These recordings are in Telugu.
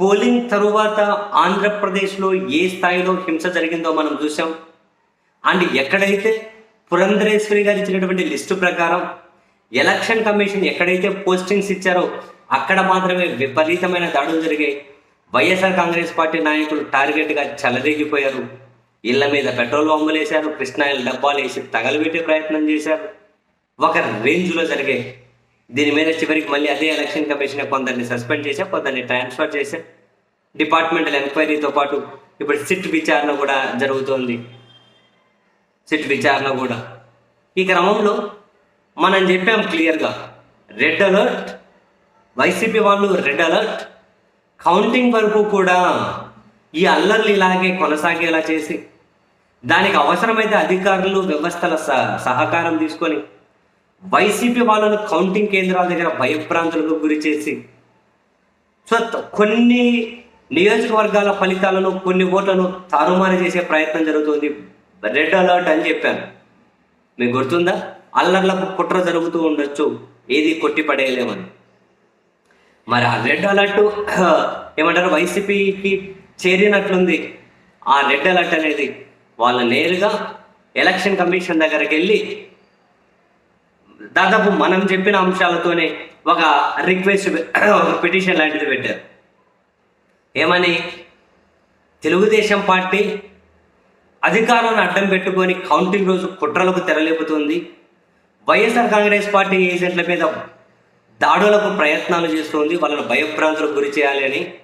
పోలింగ్ తరువాత ఆంధ్రప్రదేశ్లో ఏ స్థాయిలో హింస జరిగిందో మనం చూసాం అండ్ ఎక్కడైతే పురంధరేశ్వరి గారు ఇచ్చినటువంటి లిస్టు ప్రకారం ఎలక్షన్ కమిషన్ ఎక్కడైతే పోస్టింగ్స్ ఇచ్చారో అక్కడ మాత్రమే విపరీతమైన దాడులు జరిగాయి. వైఎస్ఆర్ కాంగ్రెస్ పార్టీ నాయకులు టార్గెట్గా చెలరేగిపోయారు. ఇళ్ళ మీద పెట్రోల్ బాంబులు వేశారు కృష్ణాయిల డబ్బాలు వేసి తగలబెట్టే ప్రయత్నం చేశారు. ఒక రేంజ్లో జరిగాయి. దీని మీద చివరికి మళ్ళీ అదే ఎలక్షన్ కమిషన్ కొందరిని సస్పెండ్ చేసా కొందరిని ట్రాన్స్ఫర్ చేశా. డిపార్ట్మెంటల్ ఎంక్వైరీతో పాటు ఇప్పుడు సిట్ విచారణ కూడా జరుగుతోంది. సిట్ విచారణ కూడా. ఈ క్రమంలో మనం చెప్పాం క్లియర్గా రెడ్ అలర్ట్ వైసీపీ వాళ్ళు రెడ్ అలర్ట్ కౌంటింగ్ వరకు కూడా ఈ అల్లర్లు ఇలాగే కొనసాగేలా చేసి దానికి అవసరమైతే అధికారులు వ్యవస్థల స- సహకారం తీసుకొని వైసీపీ వాళ్ళను కౌంటింగ్ కేంద్రాల దగ్గర భయభ్రాంతులకు గురి చేసి సో కొన్ని నియోజకవర్గాల ఫలితాలను కొన్ని ఓట్లను తారుమారు చేసే ప్రయత్నం జరుగుతుంది. రెడ్ అలర్ట్ అని చెప్పాను. మీకు గుర్తుందా? అల్లర్లకు కుట్ర జరుగుతూ ఉండొచ్చు. ఏది కొట్టి పడేయలేమని మరి ఆ రెడ్ అలర్ట్ ఏమంటారు? వైసీపీకి చేరినట్లుంది. ఆ రెడ్ అలర్ట్ అనేది వాళ్ళు నేరుగా ఎలక్షన్ కమిషన్ దగ్గరికి వెళ్ళి దాదాపు మనం చెప్పిన అంశాలతోనే ఒక రిక్వెస్ట్ ఒక పిటిషన్ లాంటిది పెట్టారు. ఏమని? తెలుగుదేశం పార్టీ అధికారాన్ని అడ్డం పెట్టుకొని కౌంటింగ్ రోజు కుట్రలకు తెరలేపుతుంది. వైఎస్ఆర్ కాంగ్రెస్ పార్టీ ఏజెంట్ల మీద దాడులకు ప్రయత్నాలు చేస్తుంది. వాళ్ళను భయభ్రాంతులకు గురి చేయాలి అని.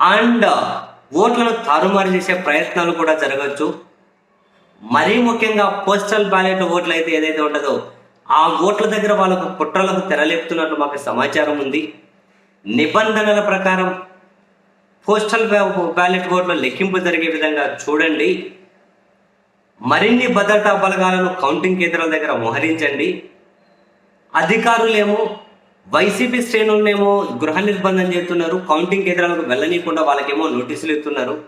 అండ్ ఓట్లను తారుమారు చేసే ప్రయత్నాలు కూడా జరగచ్చు. మరీ ముఖ్యంగా పోస్టల్ బ్యాలెట్ ఓట్లు అయితే ఏదైతే ఉంటుందో ఆ ఓట్ల దగ్గర వాళ్ళకు కుట్రలకు తెరలేపుతున్నట్లు మాకు సమాచారం ఉంది. నిబంధనల ప్రకారం పోస్టల్ బ్యాలెట్ ఓట్ల లెక్కింపు జరిగే విధంగా చూడండి. మరిన్ని భద్రతా బలగాలను కౌంటింగ్ కేంద్రాల దగ్గర మోహరించండి. అధికారులేమో వైసీపీ శ్రేణులనేమో గృహ నిర్బంధం చేస్తున్నారు. కౌంటింగ్ కేంద్రాలకు వెళ్ళనీయకుండా వాళ్ళకేమో నోటీసులు ఇస్తున్నారు.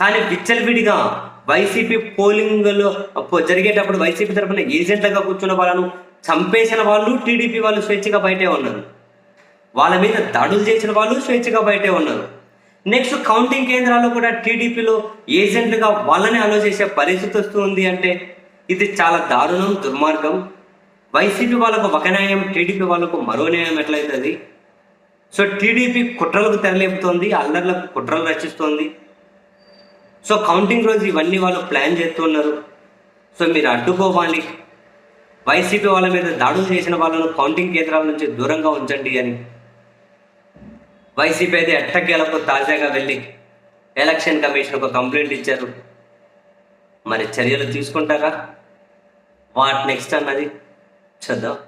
కానీ విచ్చలవిడిగా వైసీపీ పోలింగ్లో జరిగేటప్పుడు వైసీపీ తరఫున ఏజెంట్లుగా కూర్చున్న వాళ్ళను చంపేసిన వాళ్ళు టీడీపీ వాళ్ళు స్వేచ్ఛగా బయటే ఉన్నారు. వాళ్ళ మీద దాడులు చేసిన వాళ్ళు స్వేచ్ఛగా బయటే ఉన్నారు. నెక్స్ట్ కౌంటింగ్ కేంద్రాల్లో కూడా టీడీపీలో ఏజెంట్లుగా వాళ్ళని అలో చేసే పరిస్థితి వస్తుంది అంటే ఇది చాలా దారుణం దుర్మార్గం. వైసీపీ వాళ్ళకు ఒక న్యాయం టీడీపీ వాళ్ళకు మరో న్యాయం ఎట్లయితుంది? సో టీడీపీ కుట్రలకు తెరలేపుతోంది అల్లర్లకు కుట్రలు రచిస్తోంది. సో కౌంటింగ్ రోజు ఇవన్నీ వాళ్ళు ప్లాన్ చేస్తున్నారు సో మీరు అడ్డుకోవాలి. వైసీపీ వాళ్ళ మీద దాడులు చేసిన వాళ్ళను కౌంటింగ్ కేంద్రాల నుంచి దూరంగా ఉంచండి అని. వైసీపీ అయితే ఎట్టకేలకు తాజాగా వెళ్ళి ఎలక్షన్ కమిషన్ ఒక కంప్లైంట్ ఇచ్చారు. మరి చర్యలు తీసుకుంటారా? వాట్ నెక్స్ట్ అన్నది? చూద్దాం.